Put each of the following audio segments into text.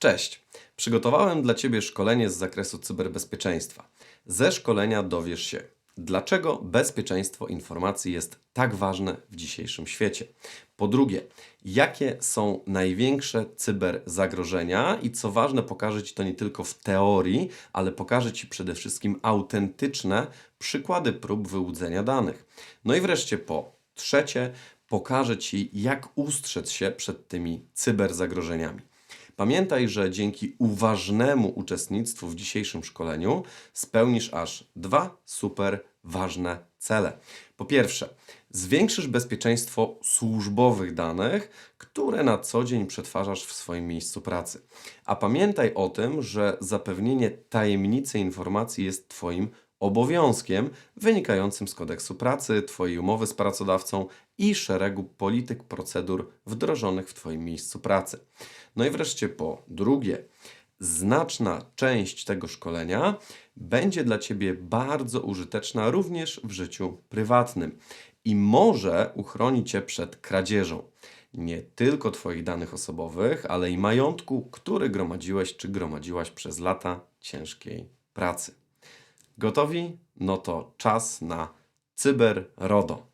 Cześć! Przygotowałem dla Ciebie szkolenie z zakresu cyberbezpieczeństwa. Ze szkolenia dowiesz się, dlaczego bezpieczeństwo informacji jest tak ważne w dzisiejszym świecie. Po drugie, jakie są największe cyberzagrożenia i co ważne, pokażę Ci to nie tylko w teorii, ale pokażę Ci przede wszystkim autentyczne przykłady prób wyłudzenia danych. No i wreszcie po trzecie, pokażę Ci, jak ustrzec się przed tymi cyberzagrożeniami. Pamiętaj, że dzięki uważnemu uczestnictwu w dzisiejszym szkoleniu spełnisz aż dwa super ważne cele. Po pierwsze, zwiększysz bezpieczeństwo służbowych danych, które na co dzień przetwarzasz w swoim miejscu pracy. A pamiętaj o tym, że zapewnienie tajemnicy informacji jest Twoim obowiązkiem wynikającym z kodeksu pracy, Twojej umowy z pracodawcą i szeregu polityk, procedur wdrożonych w Twoim miejscu pracy. No i wreszcie po drugie, znaczna część tego szkolenia będzie dla Ciebie bardzo użyteczna również w życiu prywatnym i może uchroni Cię przed kradzieżą. Nie tylko Twoich danych osobowych, ale i majątku, który gromadziłeś czy gromadziłaś przez lata ciężkiej pracy. Gotowi? No to czas na CyberRodo.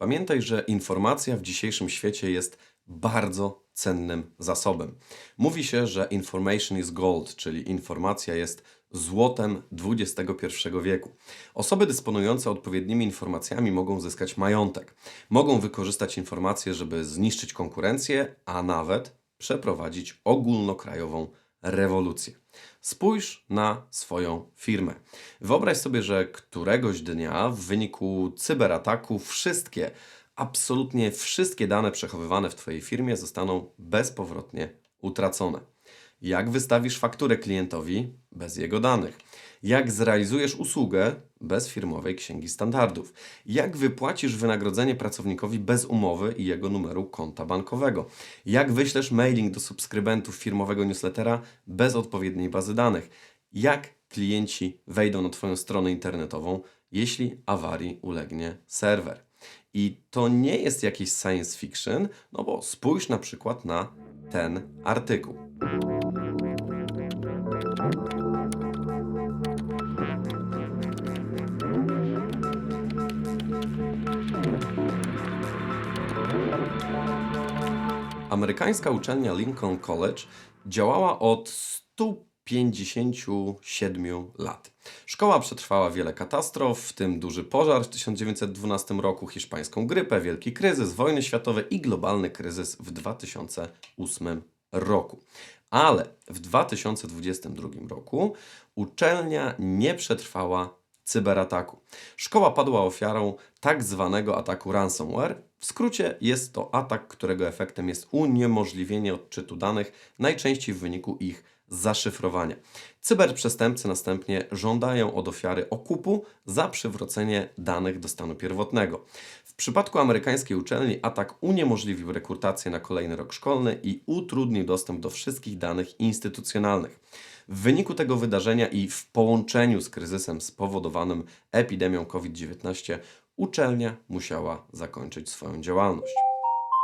Pamiętaj, że informacja w dzisiejszym świecie jest bardzo cennym zasobem. Mówi się, że information is gold, czyli informacja jest złotem XXI wieku. Osoby dysponujące odpowiednimi informacjami mogą zyskać majątek, mogą wykorzystać informacje, żeby zniszczyć konkurencję, a nawet przeprowadzić ogólnokrajową rewolucję. Spójrz na swoją firmę. Wyobraź sobie, że któregoś dnia w wyniku cyberataku wszystkie, absolutnie wszystkie dane przechowywane w Twojej firmie zostaną bezpowrotnie utracone. Jak wystawisz fakturę klientowi bez jego danych? Jak zrealizujesz usługę bez firmowej księgi standardów? Jak wypłacisz wynagrodzenie pracownikowi bez umowy i jego numeru konta bankowego? Jak wyślesz mailing do subskrybentów firmowego newslettera bez odpowiedniej bazy danych? Jak klienci wejdą na Twoją stronę internetową, jeśli awarii ulegnie serwer? I to nie jest jakiś science fiction, no bo spójrz na przykład na ten artykuł. Amerykańska uczelnia Lincoln College działała od 157 lat. Szkoła przetrwała wiele katastrof, w tym duży pożar w 1912 roku, hiszpańską grypę, wielki kryzys, wojny światowe i globalny kryzys w 2008 roku. Ale w 2022 roku uczelnia nie przetrwała cyberataku. Szkoła padła ofiarą tak zwanego ataku ransomware. W skrócie jest to atak, którego efektem jest uniemożliwienie odczytu danych, najczęściej w wyniku ich zaszyfrowania. Cyberprzestępcy następnie żądają od ofiary okupu za przywrócenie danych do stanu pierwotnego. W przypadku amerykańskiej uczelni atak uniemożliwił rekrutację na kolejny rok szkolny i utrudnił dostęp do wszystkich danych instytucjonalnych. W wyniku tego wydarzenia i w połączeniu z kryzysem spowodowanym epidemią COVID-19 uczelnia musiała zakończyć swoją działalność.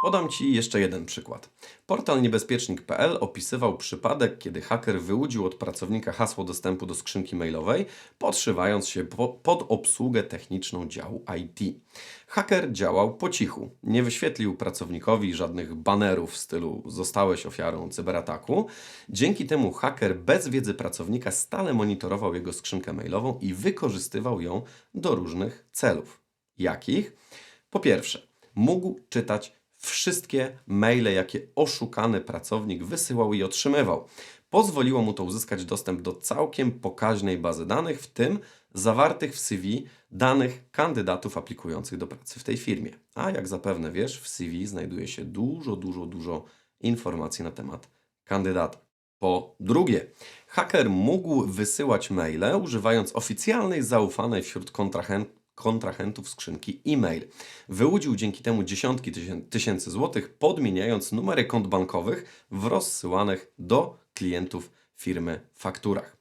Podam Ci jeszcze jeden przykład. Portal niebezpiecznik.pl opisywał przypadek, kiedy haker wyłudził od pracownika hasło dostępu do skrzynki mailowej, podszywając się po, pod obsługę techniczną działu IT. Haker działał po cichu, nie wyświetlił pracownikowi żadnych banerów w stylu zostałeś ofiarą cyberataku. Dzięki temu haker bez wiedzy pracownika stale monitorował jego skrzynkę mailową i wykorzystywał ją do różnych celów. Jakich? Po pierwsze, mógł czytać wszystkie maile, jakie oszukany pracownik wysyłał i otrzymywał. Pozwoliło mu to uzyskać dostęp do całkiem pokaźnej bazy danych, w tym zawartych w CV danych kandydatów aplikujących do pracy w tej firmie. A jak zapewne wiesz, w CV znajduje się dużo, dużo, dużo informacji na temat kandydata. Po drugie, haker mógł wysyłać maile używając oficjalnej, zaufanej wśród kontrahentów kontrahentów skrzynki e-mail. Wyłudził dzięki temu dziesiątki tysięcy złotych, podmieniając numery kont bankowych w rozsyłanych do klientów firmy fakturach.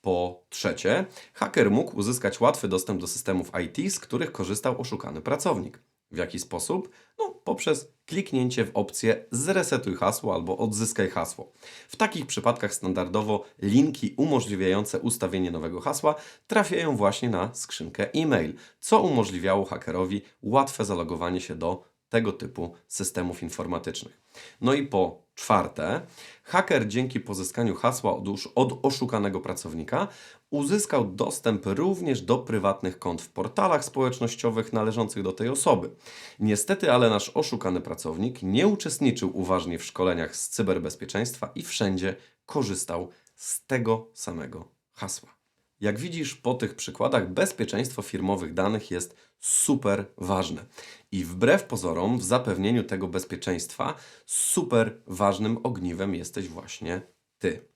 Po trzecie, haker mógł uzyskać łatwy dostęp do systemów IT, z których korzystał oszukany pracownik. W jaki sposób? No, poprzez kliknięcie w opcję zresetuj hasło albo odzyskaj hasło. W takich przypadkach standardowo linki umożliwiające ustawienie nowego hasła trafiają właśnie na skrzynkę e-mail, co umożliwiało hakerowi łatwe zalogowanie się do tego typu systemów informatycznych. No i po czwarte, haker dzięki pozyskaniu hasła od, od oszukanego pracownika uzyskał dostęp również do prywatnych kont w portalach społecznościowych należących do tej osoby. Niestety, ale nasz oszukany pracownik nie uczestniczył uważnie w szkoleniach z cyberbezpieczeństwa i wszędzie korzystał z tego samego hasła. Jak widzisz po tych przykładach, bezpieczeństwo firmowych danych jest super ważne. I wbrew pozorom, w zapewnieniu tego bezpieczeństwa, super ważnym ogniwem jesteś właśnie ty.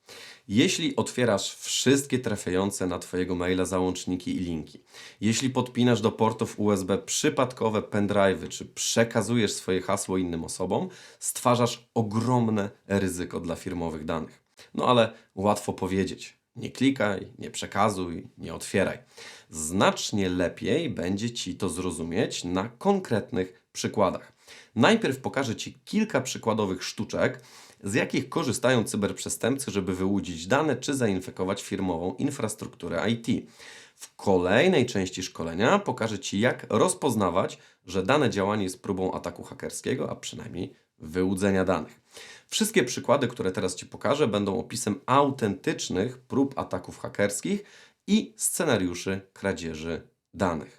Jeśli otwierasz wszystkie trafiające na Twojego maila załączniki i linki, jeśli podpinasz do portów USB przypadkowe pendrive'y, czy przekazujesz swoje hasło innym osobom, stwarzasz ogromne ryzyko dla firmowych danych. No ale łatwo powiedzieć. Nie klikaj, nie przekazuj, nie otwieraj. Znacznie lepiej będzie Ci to zrozumieć na konkretnych przykładach. Najpierw pokażę Ci kilka przykładowych sztuczek, z jakich korzystają cyberprzestępcy, żeby wyłudzić dane czy zainfekować firmową infrastrukturę IT. W kolejnej części szkolenia pokażę Ci, jak rozpoznawać, że dane działanie jest próbą ataku hakerskiego, a przynajmniej wyłudzenia danych. Wszystkie przykłady, które teraz Ci pokażę, będą opisem autentycznych prób ataków hakerskich i scenariuszy kradzieży danych.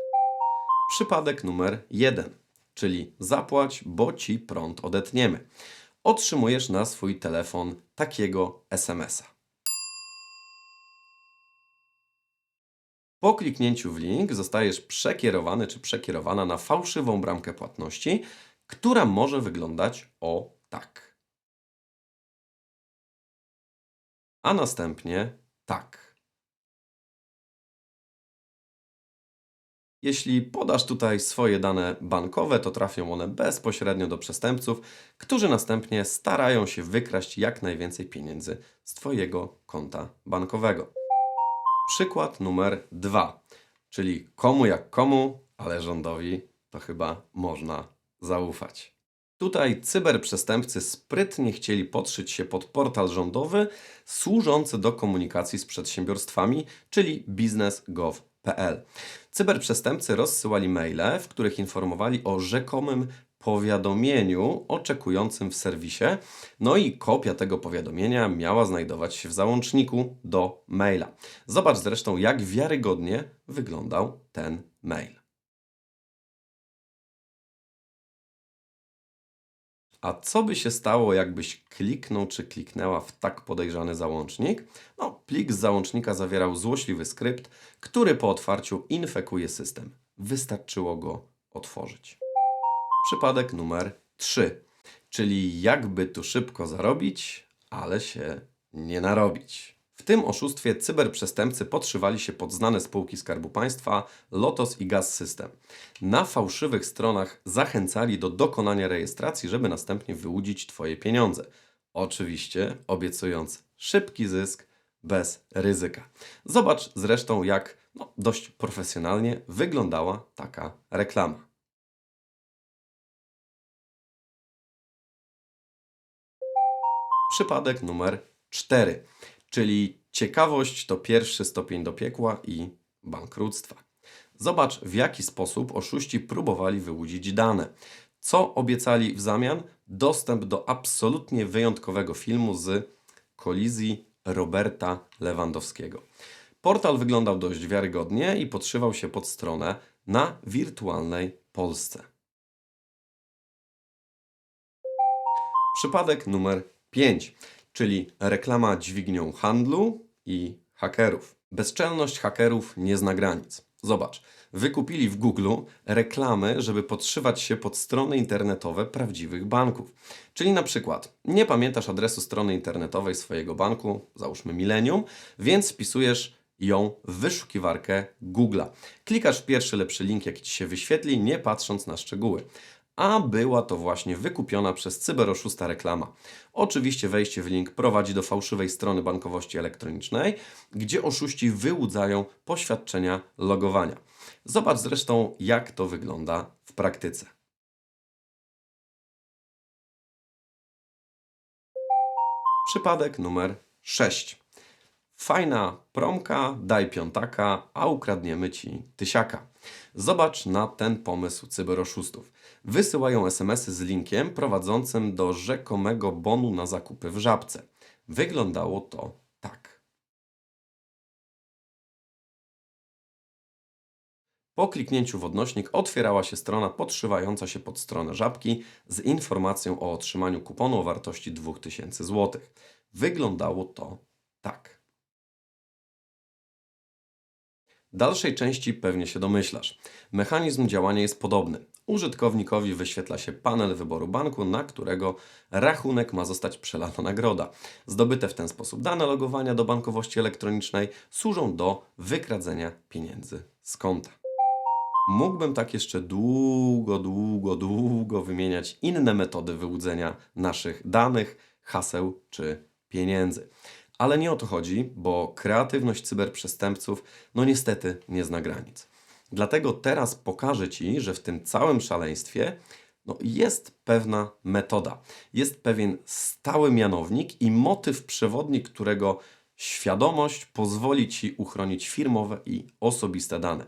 Przypadek numer jeden, czyli zapłać, bo Ci prąd odetniemy. Otrzymujesz na swój telefon takiego SMS-a. Po kliknięciu w link zostajesz przekierowany czy przekierowana na fałszywą bramkę płatności, która może wyglądać o tak. A następnie tak. Jeśli podasz tutaj swoje dane bankowe, to trafią one bezpośrednio do przestępców, którzy następnie starają się wykraść jak najwięcej pieniędzy z Twojego konta bankowego. Przykład numer dwa, czyli komu jak komu, ale rządowi to chyba można zaufać. Tutaj cyberprzestępcy sprytnie chcieli podszyć się pod portal rządowy służący do komunikacji z przedsiębiorstwami, czyli biznes.gov.pl. Cyberprzestępcy rozsyłali maile, w których informowali o rzekomym powiadomieniu oczekującym w serwisie, no i kopia tego powiadomienia miała znajdować się w załączniku do maila. Zobacz zresztą, jak wiarygodnie wyglądał ten mail. A co by się stało, jakbyś kliknął czy kliknęła w tak podejrzany załącznik? No, plik z załącznika zawierał złośliwy skrypt, który po otwarciu infekuje system. Wystarczyło go otworzyć. Przypadek numer 3, czyli jakby tu szybko zarobić, ale się nie narobić. W tym oszustwie cyberprzestępcy podszywali się pod znane spółki Skarbu Państwa, Lotos i Gaz System. Na fałszywych stronach zachęcali do dokonania rejestracji, żeby następnie wyłudzić Twoje pieniądze. Oczywiście obiecując szybki zysk bez ryzyka. Zobacz zresztą, jak no, dość profesjonalnie wyglądała taka reklama. Przypadek numer 4, czyli ciekawość to pierwszy stopień do piekła i bankructwa. Zobacz, w jaki sposób oszuści próbowali wyłudzić dane. Co obiecali w zamian? Dostęp do absolutnie wyjątkowego filmu z kolizji Roberta Lewandowskiego. Portal wyglądał dość wiarygodnie i podszywał się pod stronę na wirtualnej Polsce. Przypadek numer 5, czyli reklama dźwignią handlu i hakerów. Bezczelność hakerów nie zna granic. Zobacz, wykupili w Google reklamy, żeby podszywać się pod strony internetowe prawdziwych banków. Czyli na przykład nie pamiętasz adresu strony internetowej swojego banku, załóżmy Millennium, więc wpisujesz ją w wyszukiwarkę Google'a. Klikasz w pierwszy lepszy link, jaki Ci się wyświetli, nie patrząc na szczegóły a była to właśnie wykupiona przez cyberoszusta reklama. Oczywiście wejście w link prowadzi do fałszywej strony bankowości elektronicznej, gdzie oszuści wyłudzają poświadczenia logowania. Zobacz zresztą, jak to wygląda w praktyce. Przypadek numer 6. Fajna promka, daj piątaka, a ukradniemy ci tysiaka. Zobacz na ten pomysł cyberoszustów. Wysyłają SMS-y z linkiem prowadzącym do rzekomego bonu na zakupy w żabce. Wyglądało to tak. Po kliknięciu w odnośnik otwierała się strona podszywająca się pod stronę żabki z informacją o otrzymaniu kuponu o wartości 2000 zł. Wyglądało to tak. Dalszej części pewnie się domyślasz. Mechanizm działania jest podobny. Użytkownikowi wyświetla się panel wyboru banku, na którego rachunek ma zostać przelana nagroda. Zdobyte w ten sposób dane logowania do bankowości elektronicznej służą do wykradzenia pieniędzy z konta. Mógłbym tak jeszcze długo, długo, długo wymieniać inne metody wyłudzenia naszych danych, haseł czy pieniędzy. Ale nie o to chodzi, bo kreatywność cyberprzestępców no niestety nie zna granic. Dlatego teraz pokażę Ci, że w tym całym szaleństwie no, jest pewna metoda, jest pewien stały mianownik i motyw przewodni, którego świadomość pozwoli Ci uchronić firmowe i osobiste dane.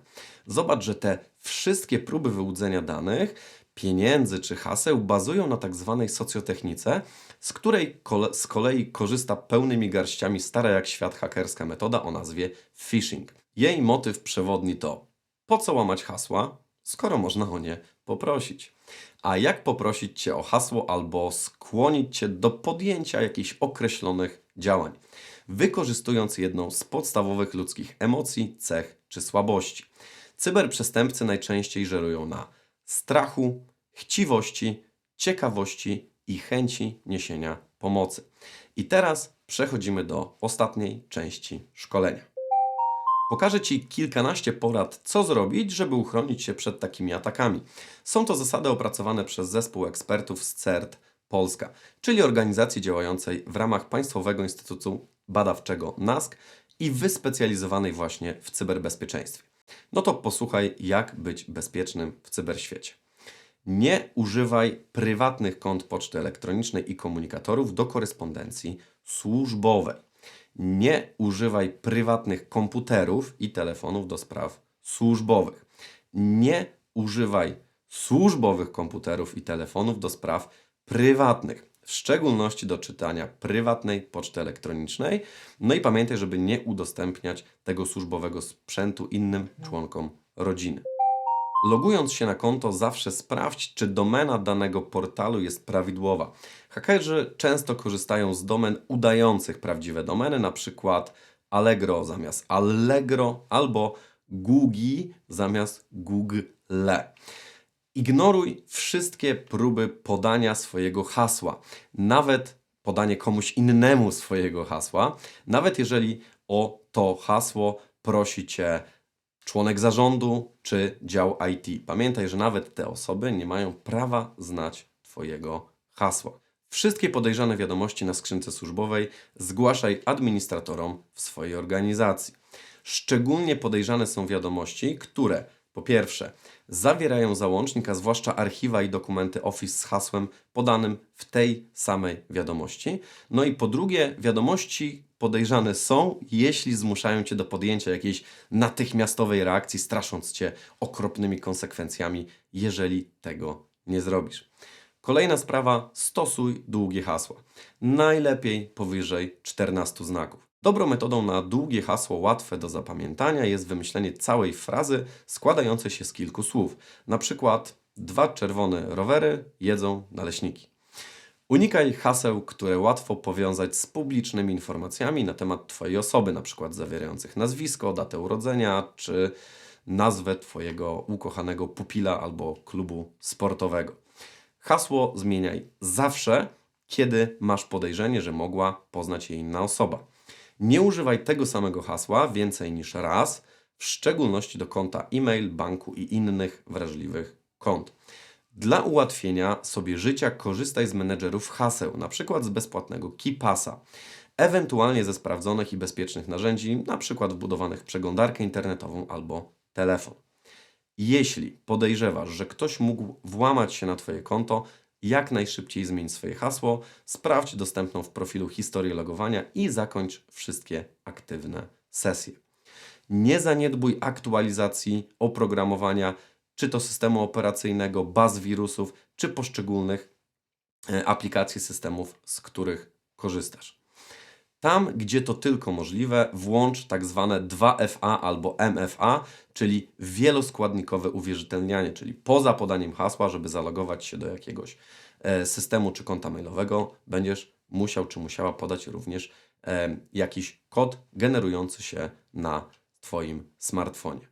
Zobacz, że te wszystkie próby wyłudzenia danych, pieniędzy czy haseł bazują na tak zwanej socjotechnice, z której kole, z kolei korzysta pełnymi garściami stara jak świat hakerska metoda o nazwie phishing. Jej motyw przewodni to po co łamać hasła, skoro można o nie poprosić. A jak poprosić Cię o hasło albo skłonić Cię do podjęcia jakichś określonych działań, wykorzystując jedną z podstawowych ludzkich emocji, cech czy słabości. Cyberprzestępcy najczęściej żerują na strachu, chciwości, ciekawości i chęci niesienia pomocy. I teraz przechodzimy do ostatniej części szkolenia. Pokażę Ci kilkanaście porad, co zrobić, żeby uchronić się przed takimi atakami. Są to zasady opracowane przez zespół ekspertów z CERT Polska, czyli organizacji działającej w ramach Państwowego Instytutu Badawczego NASK i wyspecjalizowanej właśnie w cyberbezpieczeństwie. No to posłuchaj, jak być bezpiecznym w cyberświecie. Nie używaj prywatnych kont poczty elektronicznej i komunikatorów do korespondencji służbowej. Nie używaj prywatnych komputerów i telefonów do spraw służbowych. Nie używaj służbowych komputerów i telefonów do spraw prywatnych, w szczególności do czytania prywatnej poczty elektronicznej. No i pamiętaj, żeby nie udostępniać tego służbowego sprzętu innym członkom rodziny. Logując się na konto, zawsze sprawdź, czy domena danego portalu jest prawidłowa. Hakerzy często korzystają z domen udających prawdziwe domeny, na przykład Allegro zamiast Allegro albo Google zamiast Google. Ignoruj wszystkie próby podania swojego hasła, nawet podanie komuś innemu swojego hasła, nawet jeżeli o to hasło prosi cię członek zarządu czy dział IT. Pamiętaj, że nawet te osoby nie mają prawa znać Twojego hasła. Wszystkie podejrzane wiadomości na skrzynce służbowej zgłaszaj administratorom w swojej organizacji. Szczególnie podejrzane są wiadomości, które po pierwsze zawierają załącznik, a zwłaszcza archiwa i dokumenty Office z hasłem podanym w tej samej wiadomości. No i po drugie, wiadomości podejrzane są, jeśli zmuszają cię do podjęcia jakiejś natychmiastowej reakcji, strasząc cię okropnymi konsekwencjami, jeżeli tego nie zrobisz. Kolejna sprawa, stosuj długie hasła. Najlepiej powyżej 14 znaków. Dobrą metodą na długie hasło łatwe do zapamiętania jest wymyślenie całej frazy składającej się z kilku słów. Na przykład dwa czerwone rowery jedzą naleśniki. Unikaj haseł, które łatwo powiązać z publicznymi informacjami na temat Twojej osoby, przykład zawierających nazwisko, datę urodzenia czy nazwę Twojego ukochanego pupila albo klubu sportowego. Hasło zmieniaj zawsze, kiedy masz podejrzenie, że mogła poznać je inna osoba. Nie używaj tego samego hasła więcej niż raz, w szczególności do konta e-mail, banku i innych wrażliwych kont. Dla ułatwienia sobie życia korzystaj z menedżerów haseł, przykład z bezpłatnego KeePassa, ewentualnie ze sprawdzonych i bezpiecznych narzędzi, na przykład wbudowanych w przeglądarkę internetową albo telefon. Jeśli podejrzewasz, że ktoś mógł włamać się na Twoje konto, jak najszybciej zmień swoje hasło, sprawdź dostępną w profilu historię logowania i zakończ wszystkie aktywne sesje. Nie zaniedbuj aktualizacji oprogramowania, czy to systemu operacyjnego, baz wirusów, czy poszczególnych e, aplikacji systemów, z których korzystasz. Tam, gdzie to tylko możliwe, włącz tak zwane 2FA albo MFA, czyli wieloskładnikowe uwierzytelnianie, czyli poza podaniem hasła, żeby zalogować się do jakiegoś e, systemu czy konta mailowego, będziesz musiał czy musiała podać również e, jakiś kod generujący się na Twoim smartfonie.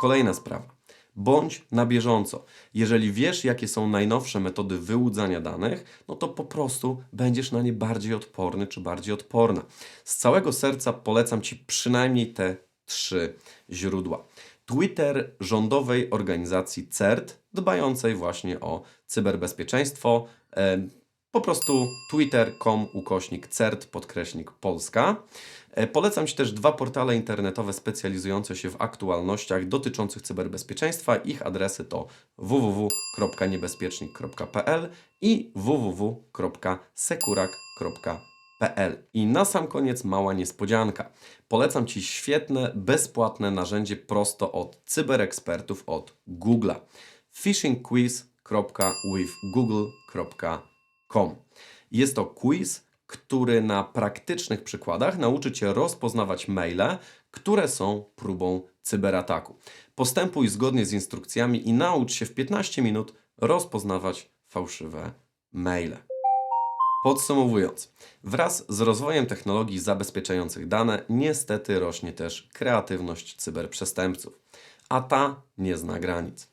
Kolejna sprawa. Bądź na bieżąco. Jeżeli wiesz, jakie są najnowsze metody wyłudzania danych, no to po prostu będziesz na nie bardziej odporny czy bardziej odporna. Z całego serca polecam Ci przynajmniej te trzy źródła. Twitter rządowej organizacji CERT, dbającej właśnie o cyberbezpieczeństwo. Po prostu twitter.com ukośnik CERT podkreśnik Polska. E, Polecam Ci też dwa portale internetowe specjalizujące się w aktualnościach dotyczących cyberbezpieczeństwa. Ich adresy to www.niebezpiecznik.pl i www.sekurak.pl. I na sam koniec mała niespodzianka. Polecam Ci świetne, bezpłatne narzędzie prosto od cyberekspertów od Google'a. Jest to quiz, który na praktycznych przykładach nauczy Cię rozpoznawać maile, które są próbą cyberataku. Postępuj zgodnie z instrukcjami i naucz się w 15 minut rozpoznawać fałszywe maile. Podsumowując, wraz z rozwojem technologii zabezpieczających dane, niestety rośnie też kreatywność cyberprzestępców, a ta nie zna granic.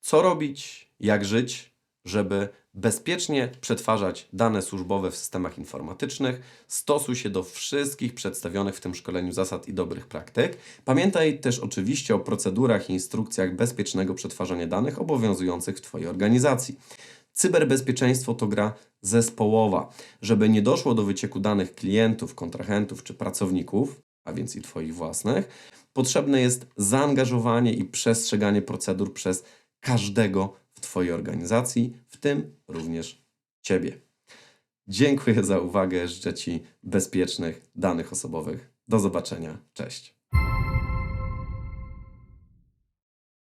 Co robić, jak żyć, żeby bezpiecznie przetwarzać dane służbowe w systemach informatycznych? Stosuj się do wszystkich przedstawionych w tym szkoleniu zasad i dobrych praktyk. Pamiętaj też oczywiście o procedurach i instrukcjach bezpiecznego przetwarzania danych obowiązujących w Twojej organizacji. Cyberbezpieczeństwo to gra zespołowa. Żeby nie doszło do wycieku danych klientów, kontrahentów czy pracowników, a więc i Twoich własnych, potrzebne jest zaangażowanie i przestrzeganie procedur przez każdego w Twojej organizacji, w tym również Ciebie. Dziękuję za uwagę. Życzę Ci bezpiecznych danych osobowych. Do zobaczenia. Cześć.